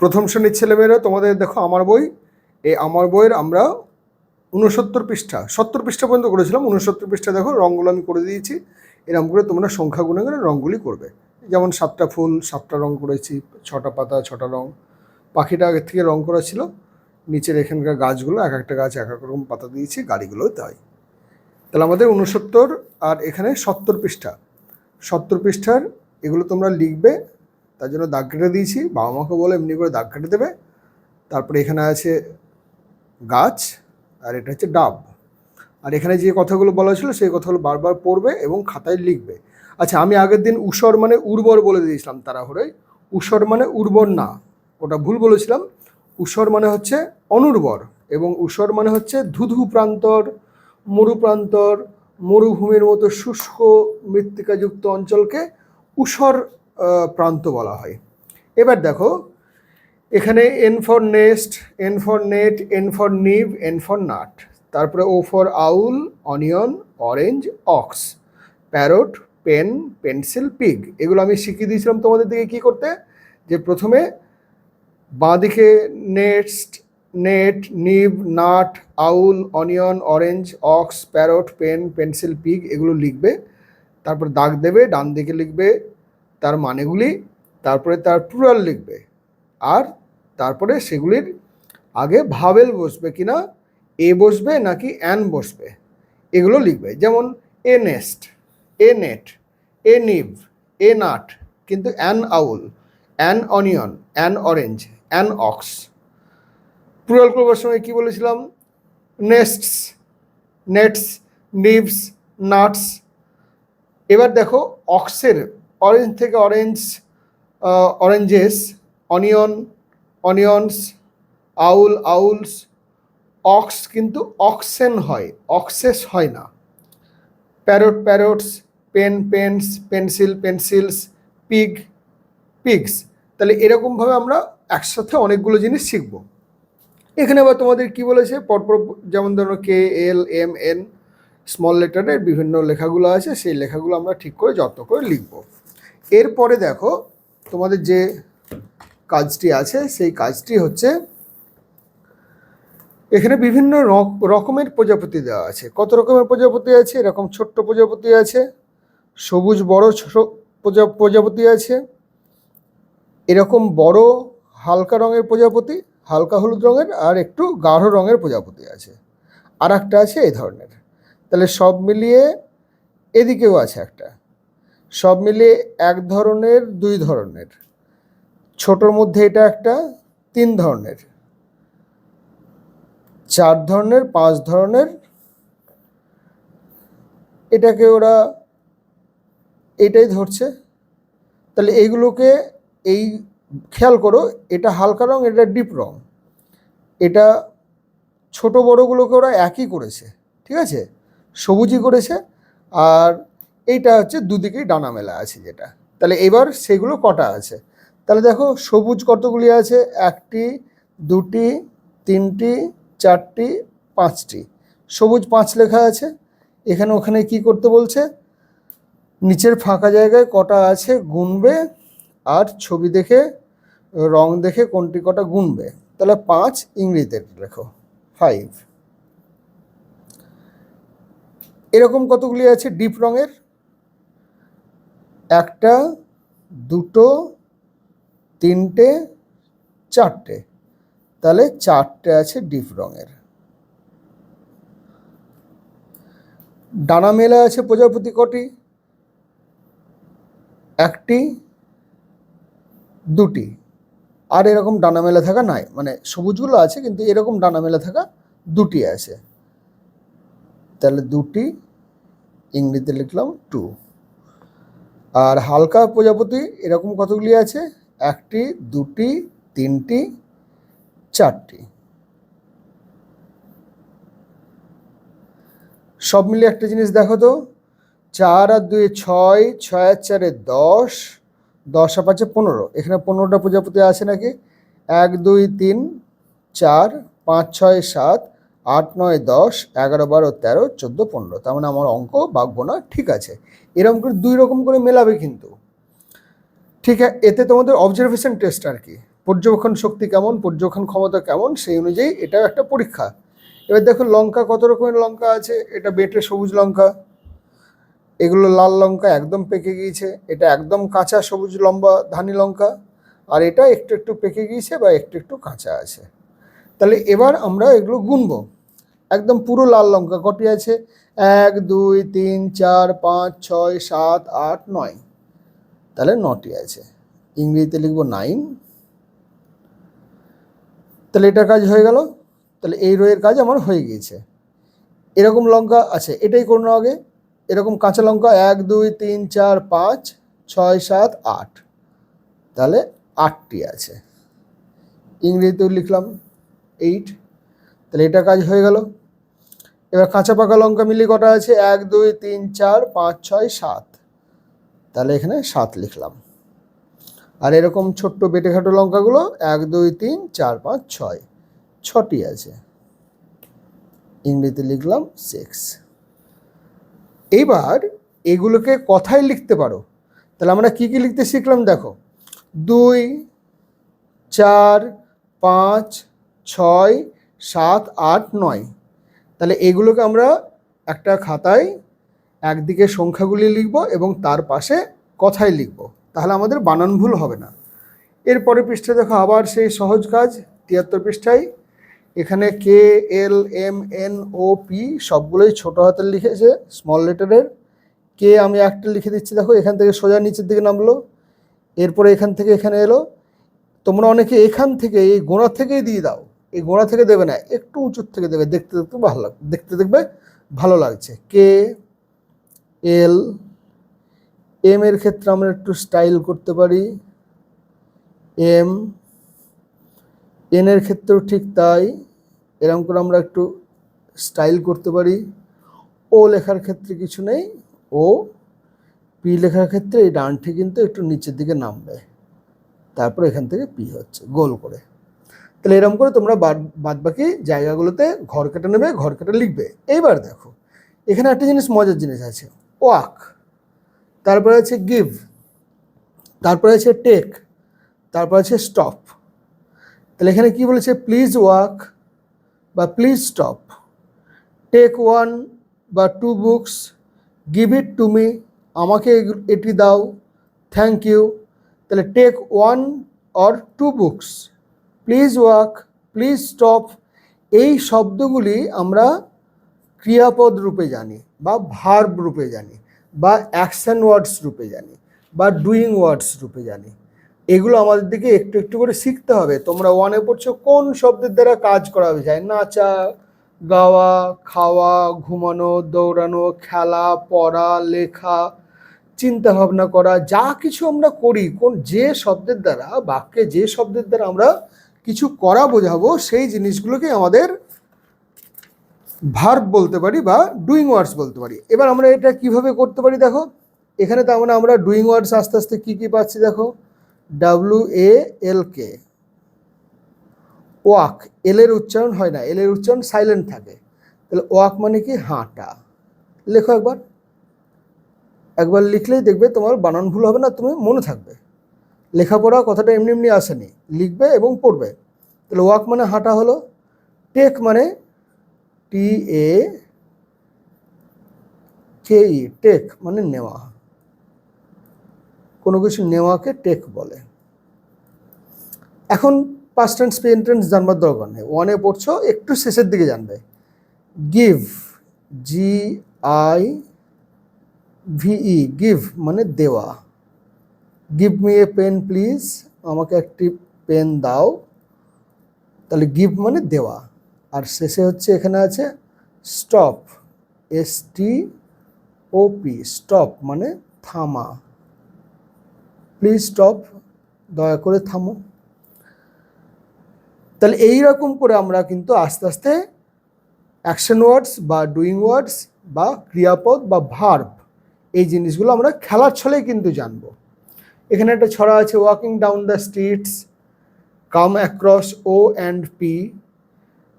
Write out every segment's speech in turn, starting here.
প্রথম শ্রেণির ছেলেমেয়েরা তোমাদের দেখো আমার বই, এই আমার বইয়ের আমরা উনসত্তর পৃষ্ঠা, সত্তর পৃষ্ঠা পর্যন্ত করেছিলাম উনসত্তর পৃষ্ঠা দেখো রঙগুলো আমি করে দিয়েছি, এরকম করে তোমরা সংখ্যা গুণে গুণে রঙগুলি করবে। যেমন সাতটা ফুল, সাতটা রং করেছি, ছটা পাতা, ছটা রং। পাখিটা আগের থেকে রং করা ছিল, নিচের এখানকার গাছগুলো, এক একটা গাছ এক এক রকম পাতা দিয়েছি গাড়িগুলোও তাই। তাহলে আমাদের উনসত্তর আর এখানে সত্তর পৃষ্ঠা, সত্তর পৃষ্ঠার এগুলো তোমরা লিখবে তার জন্য দাগ কেটে দিয়েছি বাবা মাকে বলে এমনি করে দাগ কেটে দেবে। তারপরে এখানে আছে গাছ আর এটা হচ্ছে ডাব। আর এখানে যে কথাগুলো বলা ছিল সেই কথাগুলো বারবার পড়বে এবং খাতায় লিখবে। আচ্ছা আমি আগের দিন উসর মানে উর্বর বলে দিয়েছিলাম তাড়াহুড়োয়। উসর মানে উর্বর না ওটা ভুল বলেছিলাম। উসর মানে হচ্ছে অনুর্বর এবং উসর মানে হচ্ছে ধুধু প্রান্তর মরু প্রান্তর মরুভূমির মতো শুষ্ক মৃত্তিকাযুক্ত অঞ্চলকে আহ, প্রান্ত বলা হয়। এবার দেখো, এখানে N for nest N for net N for nib N for nut তারপরে O for owl onion orange ox parrot pen pencil pig এগুলো আমি শিখিয়ে দিয়েছিলাম তোমাদের দিকে কী করতে? যে প্রথমে বাঁদিকে next net nib nut owl onion orange ox parrot pen pencil pig এগুলো লিখবে। তারপর দাগ দেবে, ডান দিকে লিখবে তার মানেগুলি তারপরে তার প্লুরাল লিখবে। আর তারপরে সেগুলির আগে ভাবেল বসবে কিনা, এ বসবে নাকি অ্যান বসবে, এগুলো লিখবে। যেমন a nest, a net, a nib, a nut, কিন্তু an owl, an onion, an orange, an ox. Plural করবার সময় কী বলেছিলাম? Nests, nets, nibs, nuts. এবার দেখো অক্সের অরেঞ্জ থেকে orange oranges onion onions owl owls ox কিন্তু অক্সেন হয় অক্সেস হয় না। Parrot parrots pen pens pencil pencils pig pigs তাহলে এরকমভাবে আমরা একসাথে অনেকগুলো জিনিস শিখব। এখানে আবার তোমাদের কি বলেছে? পরপর যেমন ধরো K L M N small লেটারের বিভিন্ন লেখাগুলো আছে, সেই লেখাগুলো আমরা ঠিক করে যত্ন করে লিখব। এরপরে দেখো, তোমাদের যে কাজটি আছে, সেই কাজটি হচ্ছে, এখানে বিভিন্ন রক- রকমের প্রজাপতি দেওয়া আছে। কত রকমের প্রজাপতি আছে? এরকম ছোট্ট প্রজাপতি আছে, সবুজ বড় ছোট প্রজা- প্রজাপতি আছে, এরকম বড় হালকা রঙের প্রজাপতি, হালকা হলুদ রঙের, আর একটু গাঢ় রঙের প্রজাপতি আছে। আর একটা আছে এই ধরনের। তাহলে সব মিলিয়ে এদিকেও আছে একটা। সব মিলিয়ে এক ধরনের, দুই ধরনের। ছোটোর মধ্যে এটা একটা, তিন ধরনের। চার ধরনের, পাঁচ ধরনের। এটাকে ওরা এটাই ধরছে। তাহলে এইগুলোকে এই, খেয়াল করো, এটা হালকা রং, এটা ডিপ রং। এটা ছোট বড়গুলোকে ওরা একই করেছে, ঠিক আছে? সবুজই করেছে, আর এইটা হচ্ছে দুদিকেই ডানা মেলা আছে যেটা। তাহলে এবার সেগুলো কটা আছে? তাহলে দেখো সবুজ কতগুলি আছে? একটি, দুটি, তিনটি, চারটি, পাঁচটি। সবুজ পাঁচ লেখা আছে। এখানে ওখানে কি করতে বলছে? নিচের ফাঁকা জায়গায় কটা আছে গুনবে আর ছবি দেখে, রং দেখে কোনটি কটা গুনবে। তাহলে পাঁচ ইংরেজিতে লেখো। ফাইভ। এরকম কতগুলি আছে ডিপ রঙের? একটা, দুটো, তিনটে, চারটে। তাহলে চারটে আছে ডিপ রঙের। ডানা মেলা আছে প্রজাপতি কটি? একটি, দুটি। আর এরকম ডানা মেলা থাকা নাই। মানে সবুজগুলো আছে, কিন্তু এরকম ডানা মেলা থাকা দুটি আছে। তাহলে দুটি, ইংরেজিতে লিখলাম টু। আর হালকা প্রজাপতি এরকম কতগুলি আছে? একটি, দুটি, তিনটি, চারটি। সব মিলিয়ে একটা জিনিস দেখো তো। চার আর দুই ছয় ছয় আর চারে দশ দশ আর পাঁচে পনেরো। এখানে পনেরোটা প্রজাপতি আছে নাকি? এক, দুই, তিন, চার, পাঁচ, ছয়, সাত আট নয় দশ এগারো বারো তেরো চোদ্দ পনেরো। তার মানে আমার অঙ্ক বাগবো না, ঠিক আছে। এরকম করে, দুই রকম করে মেলাবে কিন্তু। ঠিক আছে, এতে তোমাদের অবজারভেশন টেস্ট আর কি। পর্যবেক্ষণ শক্তি কেমন, পর্যবেক্ষণ ক্ষমতা কেমন, সেই অনুযায়ী এটাও একটা পরীক্ষা। এবার দেখো, লঙ্কা কত রকমের লঙ্কা আছে? এটা বেটে সবুজ লঙ্কা। এগুলো লাল লঙ্কা একদম পেকে গিয়েছে। এটা একদম কাঁচা সবুজ লম্বা ধানি লঙ্কা। আর এটা একটু একটু পেকে গিয়েছে বা একটু একটু কাঁচা আছে। তাহলে এবার আমরা এগুলো গুনবো। একদম পুরো লাল লঙ্কা, কটি আছে? এক, দুই, তিন, চার, পাঁচ, ছয়, সাত, আট, নয়। তাহলে নটি আছে। ইংরেজিতে লিখব নাইন। তাহলে এটা কাজ হয়ে গেল। তাহলে এই রোয়ের কাজ আমার হয়ে গিয়েছে। এরকম লঙ্কা আছে, এটাই করুন আগে। এরকম কাঁচা লঙ্কা, এক, দুই, তিন, চার, পাঁচ, ছয়, সাত, আট। তাহলে আটটি আছে। ইংরেজিতেও লিখলাম এইট তাহলে এটা কাজ হয়ে গেল। এবার কাঁচা পাকা লঙ্কা মিলিয়ে কটা আছে? এক, দুই, তিন, চার, পাঁচ, ছয়, সাত। তাহলে এখানে সাত লিখলাম। আর এরকম ছোট্ট বেটে খাটো লঙ্কাগুলো এক, দুই, তিন, চার, পাঁচ, ছয়, ছটি আছে। ইংরেজিতে লিখলাম সিক্স এইবার এগুলোকে কথায় লিখতে পারো। তাহলে আমরা কি কি লিখতে শিখলাম দেখো? দুই, চার, পাঁচ, ছয়, সাত, আট, নয়। তাহলে এগুলোকে আমরা একটা খাতায় একদিকে সংখ্যাগুলি লিখব এবং তার পাশে কথায় লিখব। তাহলে আমাদের বানান ভুল হবে না। এরপরে পৃষ্ঠে দেখো আবার সেই সহজ কাজ, তিয়াত্তর পৃষ্ঠায়। এখানে K L M N O P সবগুলোই ছোটো হাতের লিখেছে স্মল লেটারের কে আমি একটা লিখে দিচ্ছি, দেখো এখান থেকে সোজা নিচের দিকে নামলো। এরপরে এখান থেকে এখানে এলো। তোমরা অনেকে এখান থেকে, এই গোড়া থেকেই দিয়ে দাও। এই গোড়া থেকে দেবে না, একটু উঁচুর থেকে দেবে। দেখতে দেখতে ভালো লাগ, দেখতে দেখবে ভালো লাগছে। কে এল এম এর ক্ষেত্রে আমরা একটু স্টাইল করতে পারি। এম এন এর ক্ষেত্রেও ঠিক তাই। এরকম করে আমরা একটু স্টাইল করতে পারি। ও লেখার ক্ষেত্রে কিছু নেই। ও পি লেখার ক্ষেত্রে এই ডানটি কিন্তু একটু নিচের দিকে নামবে। তারপর এখান থেকে পি হচ্ছে, গোল করে। তাহলে এরকম করে তোমরা বাদ বাকি জায়গাগুলোতে ঘর কেটে নেবে, ঘর কেটে লিখবে। এইবার দেখো, এখানে একটা জিনিস মজার জিনিস আছে। ওয়াক, তারপরে আছে গিভ, তারপরে আছে টেক, তারপর আছে স্টপ। তাহলে এখানে কি বলেছে? প্লিজ ওয়াক বা প্লিজ স্টপ। টেক ওয়ান বা two books, give it to me, আমাকে এটি দাও, থ্যাংক ইউ। তাহলে take one or two books. Please walk please stop এই শব্দগুলি আমরা ক্রিয়াপদ রূপে জানি বা ভার্ব রূপে জানি বা অ্যাকশন ওয়ার্ডস রূপে জানি বা ডুইং ওয়ার্ডস রূপে জানি। এগুলো আমাদের দিকে একটু একটু করে শিখতে হবে। তোমরা ওয়ানে পড়ছো, কোন শব্দের দ্বারা কাজ করা যায় নাচা, গাওয়া, খাওয়া, ঘুমানো, দৌড়ানো, খেলা, পড়া, লেখা চিন্তা ভাবনা করা, যা কিছু আমরা করি, কোন যে শব্দের দ্বারা, বাক্যে যে শব্দের দ্বারা আমরা কিছু করা বোঝাবো, সেই জিনিসগুলোকে আমাদের ভার্ব বলতে পারি বা ডুইং ওয়ার্ডস বলতে পারি। এবার আমরা এটা কীভাবে করতে পারি দেখো? এখানে তার মানে আমরা ডুইং ওয়ার্ডস আস্তে আস্তে কী কী পাচ্ছি দেখো? W A L K walk এল এর উচ্চারণ হয় না এল এর উচ্চারণ সাইলেন্ট থাকে। তাহলে ওয়াক মানে কি? হাঁটা। লেখো একবার। একবার লিখলেই দেখবে তোমার বানান ভুল হবে না, তুমি মনে থাকবে। লেখাপড়া কথাটা এমনি এমনি আসেনি। লিখবে এবং পড়বে। তাহলে ওয়াক মানে হাঁটা হলো টেক মানে টি এ কে ই টেক মানে নেওয়া। কোনো কিছু নেওয়াকে টেক বলে। এখন পাস্ট টেন্স প্রেজেন্ট টেন্স জানবার দরকার নেই। ওয়ানে পড়ছো, একটু শেষের দিকে জানবে। Give G I V E give মানে দেওয়া। Give me a pen please আমাকে একটি পেন দাও। তাহলে গিভ মানে দেওয়া। আর শেষে হচ্ছে এখানে আছে stop S T O P stop মানে থামা। প্লিজ স্টপ দয়া করে থামো। তাহলে এই রকম করে আমরা কিন্তু আস্তে আস্তে অ্যাকশন ওয়ার্ডস বা ডুইং ওয়ার্ডস বা ক্রিয়াপদ বা ভার্ব এই জিনিসগুলো আমরা খেলার ছলেই কিন্তু জানব। এখানে একটা ছড়া আছে walking down the streets come across O and P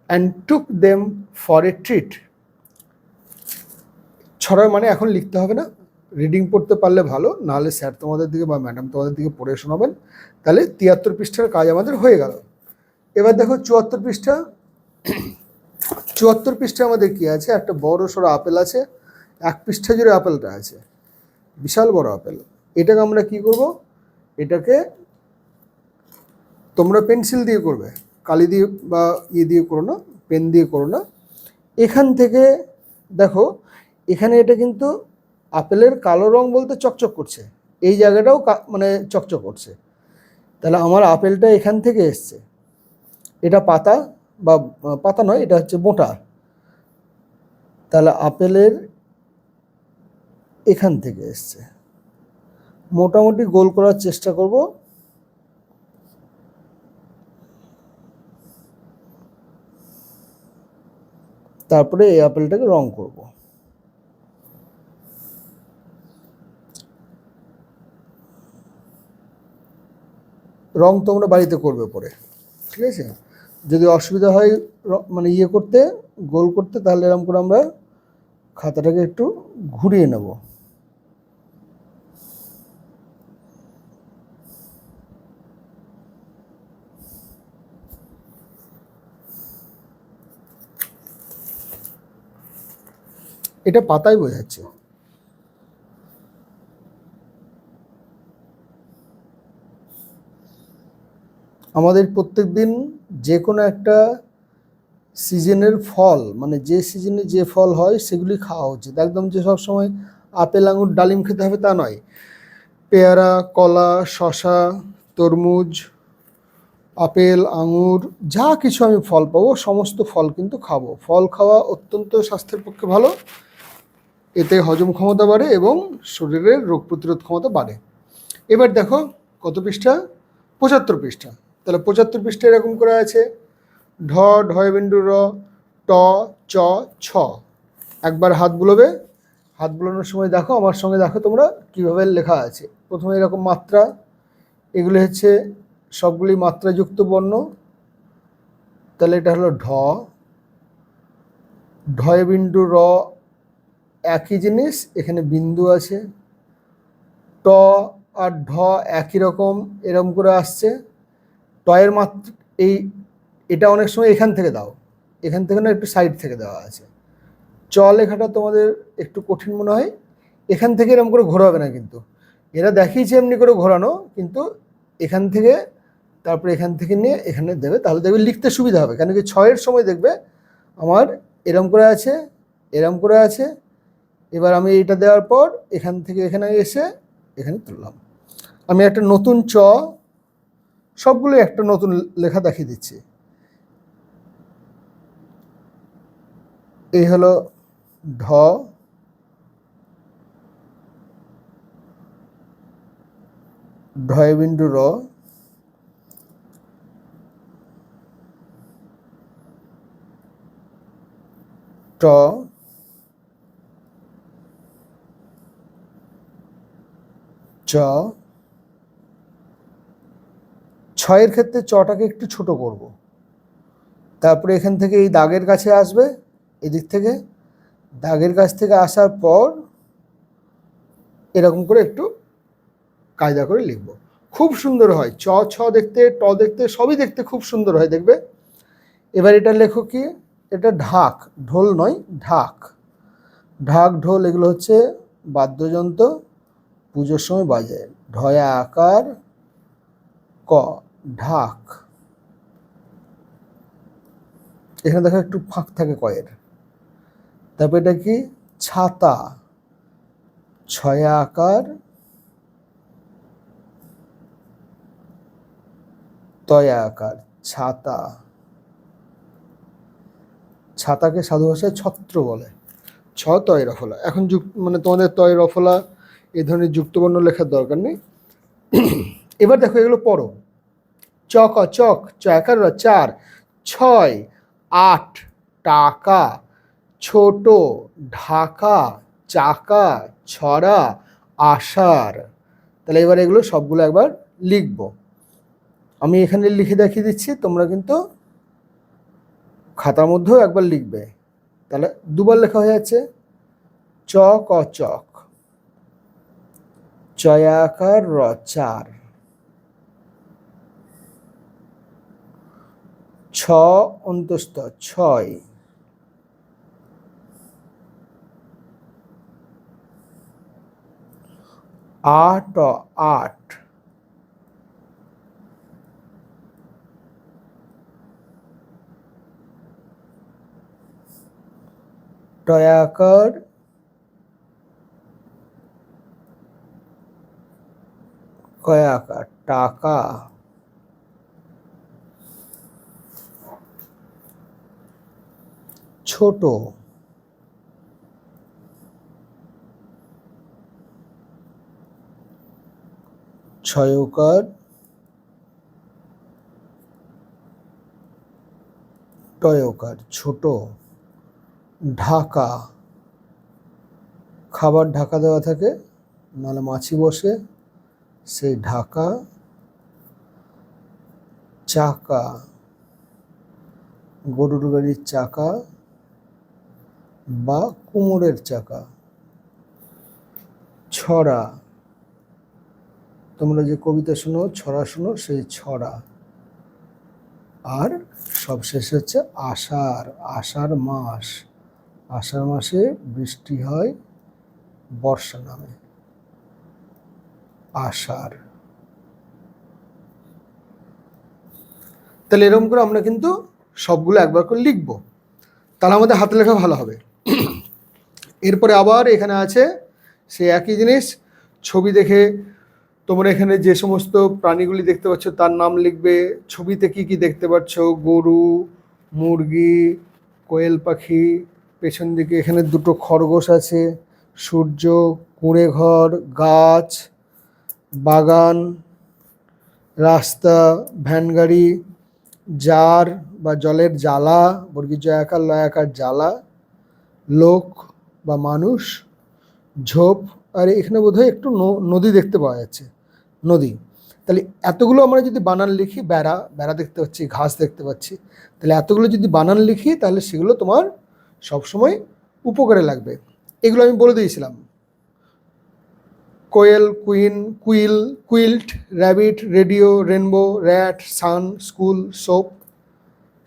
and took them for a treat ছড়ার মানে এখন লিখতে হবে না রিডিং পড়তে পারলে ভালো, নাহলে স্যার তোমাদের দিকে বা ম্যাডাম তোমাদের দিকে পড়ে শোনাবেন, তাহলে তিয়াত্তর পৃষ্ঠার কাজ আমাদের হয়ে গেল। এবার দেখো চুয়াত্তর পৃষ্ঠা চুয়াত্তর পৃষ্ঠা আমাদের কি আছে? একটা বড় সড়ো আপেল আছে, এক পৃষ্ঠা জুড়ে আপেলটা আছে, বিশাল বড় আপেল। এটাকে আমরা কি করব? এটাকে তোমরা পেন্সিল দিয়ে করবে, কালি দিয়ে বা ইয়ে দিয়ে করো না, পেন দিয়ে করো না। এখান থেকে দেখো, এখানে এটা কিন্তু আপেলের কালো রং বলতে চকচক করছে। এই জায়গাটাও মানে চকচক করছে। তাহলে আমার আপেলটা এখান থেকে এসছে। এটা পাতা বা পাতা নয়, এটা হচ্ছে মোটা। তাহলে আপেলের এখান থেকে এসছে। মোটামুটি গোল করার চেষ্টা করব। তারপরে এই আপেলটাকে রং করব। রং তোমরা বাড়িতে করবে পরে, ঠিক আছে? যদি অসুবিধা হয় মানে ইয়ে করতে, গোল করতে, তাহলে এরকম করে আমরা খাতাটাকে একটু ঘুরিয়ে নেব। এটা পাতায় বোঝাচ্ছে। আমাদের প্রত্যেক দিন যে কোনো একটা সিজনের ফল মানে যে সিজনে যে ফল হয়, সেগুলি খাওয়া উচিত একদম যে সব সময় আপেল, আঙুর, ডালিম খেতে হবে তা নয়। পেয়ারা, কলা শশা তরমুজ, আপেল, আঙুর, যা কিছু আমি ফল পাবো, সমস্ত ফল কিন্তু খাব। ফল খাওয়া অত্যন্ত স্বাস্থ্যের পক্ষে ভালো। এতে হজম ক্ষমতা বাড়ে এবং শরীরের রোগ প্রতিরোধ ক্ষমতা বাড়ে। এবার দেখো কত পৃষ্ঠা? পঁচাত্তর পৃষ্ঠা। তাহলে পঁচাত্তর পৃষ্ঠা এরকম করে আছে। ঢ ঢয় বিন্দু র, ট, চ, ছ। একবার হাত বুলোবে। হাত বুলানোর সময় দেখো, আমার সঙ্গে দেখো তোমরা কীভাবে লেখা আছে। প্রথমে এরকম মাত্রা। এগুলি হচ্ছে সবগুলি মাত্রাযুক্ত বর্ণ। তাহলে এটা হলো ঢ। ঢয় বিন্দু র একই জিনিস, এখানে বিন্দু আছে। ট আর ঢ একই রকম এরকম করে আসছে। টয়ের মাত্র, এই, এটা অনেক সময় এখান থেকে দাও। এখান থেকে না একটু সাইড থেকে দেওয়া আছে। চ লেখাটা তোমাদের একটু কঠিন মনে হয়। এখান থেকে এরকম করে ঘোরাবে না কিন্তু। এরা দেখিয়েছে এমনি করে ঘোরানো, কিন্তু এখান থেকে, তারপরে এখান থেকে নিয়ে এখানে দেবে। তাহলে দেখবে লিখতে সুবিধা হবে। কেন কি ছয়ের সময় দেখবে, আমার এরম করে আছে, এরম করে আছে এবার আমি এটা দেওয়ার পর এখান থেকে এখানে এসে এখানে তুললাম। আমি একটা নতুন চ সবগুলো একটা নতুন লেখা দেখিয়ে দিচ্ছি। এই হলো ঢ ঢয় র, ট চ। ছয়ের ক্ষেত্রে চটাকে একটু ছোট করব। তারপরে এখান থেকে এই দাগের কাছে আসবে, এদিক থেকে। দাগের কাছ থেকে আসার পর এরকম করে একটু কায়দা করে লিখব। খুব সুন্দর হয়। চ, ছ দেখতে, ট দেখতে, সবই দেখতে খুব সুন্দর হয়, দেখবে? এবার এটা লেখো কি? এটা ঢাক, ঢোল নয়, ঢাক। ঢাক, ঢোল এগুলো হচ্ছে বাদ্যযন্ত্র। পুজোর সময় বাজে। ঢয়া আকার, ক, ঢাক। এখানে দেখো একটু ফাঁক থাকে কয়ের। তারপর এটা কি? ছাতা। ছয়া আকার, তয়া আকার, ছাতা। ছাতাকে সাধু ভাষায় ছত্র বলে। ছ তয় রফলা। এখন যুক মানে তোমাদের তয় রফলা ধরনের যুক্তবর্ণ লেখার দরকার নেই। এবার দেখো এগুলো পড়ো। চক চক চ একার চার, ছয়, আট, টাকা, ছোট, ঢাকা, চাকা, ছড়া, আষাঢ়। তাহলে এবার এগুলো সবগুলো একবার লিখব। আমি এখানে লিখে দেখিয়ে দিচ্ছি, তোমরা কিন্তু খাতার মধ্যেও একবার লিখবে। তাহলে দুবার লেখা হয়ে যাচ্ছে। চক চয়াকার র চার। ছ অন্তস্থ ছয়। আট আট। টয়াকার কয়াকার টাকা। ছোট। ছয়কার। টয়কার ছোট। ঢাকা। খাবার ঢাকা দেওয়া থাকে নাহলে মাছি বসে। সেই ঢাকা চাকা, গরুর গাড়ির চাকা বা কুমোরের চাকা। ছড়া, তোমরা যে কবিতা শোনো, ছড়া শোনো, সেই ছড়া। আর সবশেষে হচ্ছে আষাঢ় আষাঢ় মাস। আষাঢ় মাসে বৃষ্টি হয় বর্ষা নামে। আষাঢ় তাহলে এরকম করে আমরা কিন্তু সবগুলো একবার করে লিখব। তাহলে আমাদের হাতে লেখা ভালো হবে। এরপরে আবার এখানে আছে সে একই জিনিস, ছবি দেখে তোমরা এখানে যে সমস্ত প্রাণীগুলি দেখতে পাচ্ছ তার নাম লিখবে, ছবিতে কি কি দেখতে পাচ্ছ? গরু, মুরগি, কোয়েল পাখি, পেছন দিকে এখানে দুটো খরগোশ আছে, সূর্য, কুঁড়ে ঘর, গাছ বাগান, রাস্তা, ভ্যান গাড়ি, জার বা জলের জ্বালা বর্গীর জয়াকার লয়াকার জ্বালা, লোক বা মানুষ, ঝোপ, আর এখানে বোধহয় একটু নদী দেখতে পাওয়া যাচ্ছে, নদী। তাহলে এতগুলো আমরা যদি বানান লিখি, বেড়া বেড়া দেখতে পাচ্ছি, ঘাস দেখতে পাচ্ছি, তাহলে এতগুলো যদি বানান লিখি, তাহলে সেগুলো তোমার সবসময় উপকারে লাগবে। এগুলো আমি বলে দিয়েছিলাম। Quail, queen, quill, quilt, rabbit, radio, rainbow, rat, sun, school, soap,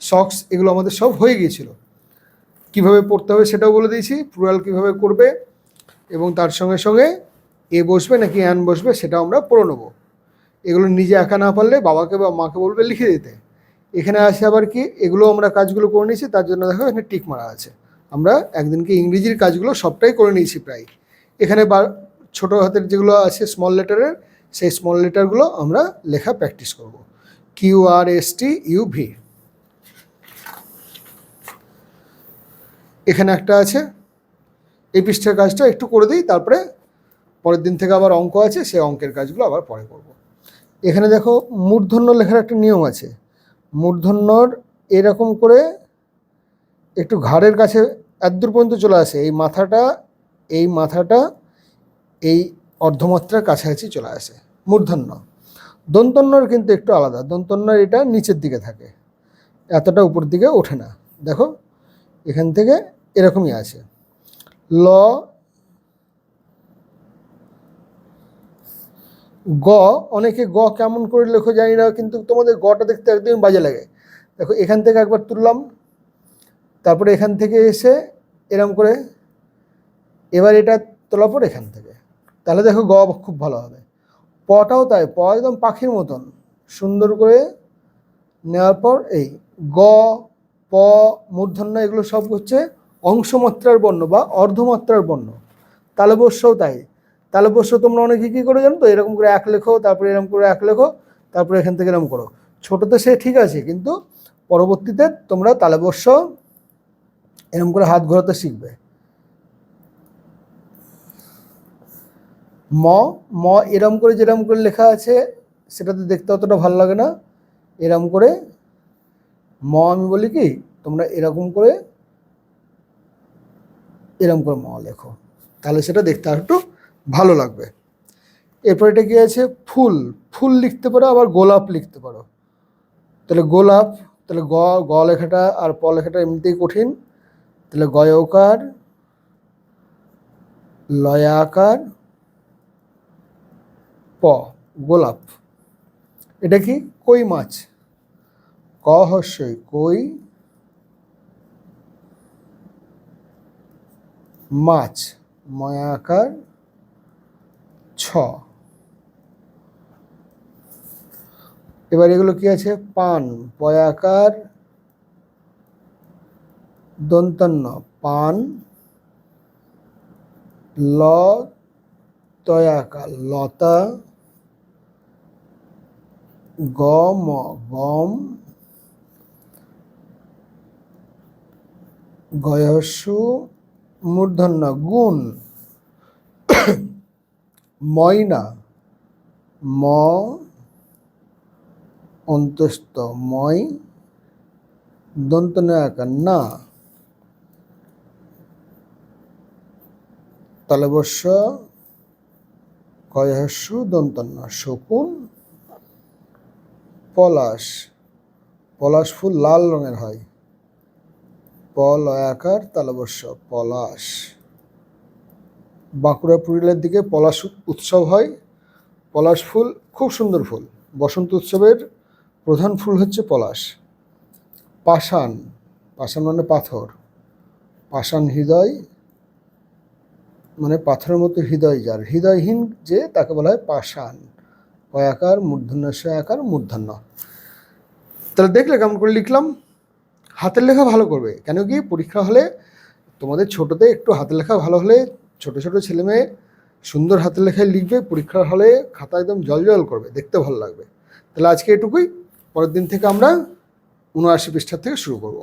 socks, এগুলো আমাদের সব হয়ে গিয়েছিল। কীভাবে পড়তে হবে সেটাও বলে দিয়েছি, প্লুরাল কীভাবে করবে এবং তার সঙ্গে সঙ্গে এ বসবে নাকি অ্যান বসবে সেটাও আমরা পড়ে নেব। এগুলো নিজে একা না পারলে বাবাকে বা মাকে বলবে লিখে দিতে। এখানে আছে আবার কি, এগুলো আমরা কাজগুলো করে নিয়েছি, তার জন্য দেখো এখানে টিক মারা আছে। আমরা একদিনকে ইংরেজির কাজগুলো সবটাই করে নিয়েছি প্রায়। এখানে ছোটো হাতের যেগুলো আছে স্মল লেটারের সেই স্মল লেটারগুলো আমরা লেখা প্র্যাকটিস করব। Q R S T U V এখানে একটা আছে। এই পৃষ্ঠের কাজটা একটু করে দিই, তারপরে পরের দিন থেকে আবার অঙ্ক আছে, সেই অঙ্কের কাজগুলো আবার পরে করব। এখানে দেখো মূর্ধন্য লেখার একটা নিয়ম আছে। মূর্ধন্যর এরকম করে একটু ঘাড়ের কাছে, এতদূর পর্যন্ত চলে আসে। এই মাথাটা এই মাথাটা এই অর্ধমাত্রার কাছাকাছি চলে আসে। মূর্ধন্য। দন্তন্যর কিন্তু একটু আলাদা। দন্তন্যর এটা নিচের দিকে থাকে। এতটা উপর দিকে ওঠে না। দেখো, এখান থেকে এরকমই আছে। ল, গ, অনেকে গ কেমন করে লেখো জানি না, কিন্তু তোমাদের গটা দেখতে একদমই বাজে লাগে। দেখো, এখান থেকে একবার তুললাম। তারপরে এখান থেকে এসে এরম করে, এবার এটা তোলার পর এখান থেকে। তাহলে দেখো গ খুব ভালো হবে। পটাও তাই, প একদম পাখির মতন, সুন্দর করে নেওয়ার পর এই গ, প, মূর্ধন্য এগুলো সব হচ্ছে অংশমাত্রার বর্ণ বা অর্ধমাত্রার বর্ণ। তালবস্যও তাই তালবস্য তোমরা অনেকে কী করে জানো তো? এরকম করে এক লেখো, তারপরে এরকম করে এক লেখো, তারপরে এখান থেকে এরকম করো। ছোটোতে সে ঠিক আছে, কিন্তু পরবর্তীতে তোমরা তালবস্য এরকম করে হাত ঘোরাতে শিখবে। ম ম এরম করে যেরম করে লেখা আছে, সেটাতে দেখতে অতটা ভালো লাগে না। এরম করে ম আমি বলি কি, তোমরা এরকম করে এরম করে ম লেখো। তাহলে সেটা দেখতে আর একটু ভালো লাগবে। এরপর এটা কি আছে? ফুল। ফুল লিখতে পারো, আবার গোলাপ লিখতে পারো। তাহলে গোলাপ, তাহলে গ গ লেখাটা আর প লেখাটা এমনিতেই কঠিন। তাহলে গয়কার লয়াকার গোলাপ। এটা কি? কই মাছ? ক হর্ষই কই মাছ। ময়াকার ছ। এবার এগুলো কি আছে? পান। পয়াকার দন্তন্য পান। ল তয়াকার লতা গম গম গয়সু মূর্ধন্য, গুণ, ময়না, ম অন্তস্থ ময় দন্ত না তালবস্য কয়হস্যু দন্তন্য, শকুন পলাশ পলাশ ফুল লাল রঙের হয়। পলয়াকার তালবস্য পলাশ। বাঁকুড়া পুরুলিয়ার দিকে পলাশ উৎসব হয়। পলাশ ফুল খুব সুন্দর ফুল। বসন্ত উৎসবের প্রধান ফুল হচ্ছে পলাশ। পাষাণ পাষাণ মানে পাথর। পাষাণ হৃদয় মানে পাথরের মতো হৃদয় যার। হৃদয়হীন যে তাকে বলা হয় পাষাণ। কয়াকার, মূর্ধন্য আকার মূর্ধন্য। তাহলে দেখলে কেমন করে লিখলাম? হাতের লেখা ভালো করবে। কেন কি? পরীক্ষা হলে তোমাদের ছোটোতে একটু হাতের লেখা ভালো হলে ছোট ছোট ছেলে মেয়ে সুন্দর হাতের লেখায় লিখবে, পরীক্ষার হলে খাতা একদম জল জল করবে, দেখতে ভালো লাগবে। তাহলে আজকে এটুকুই। পরের দিন থেকে আমরা উনআশি পৃষ্ঠার থেকে শুরু করব।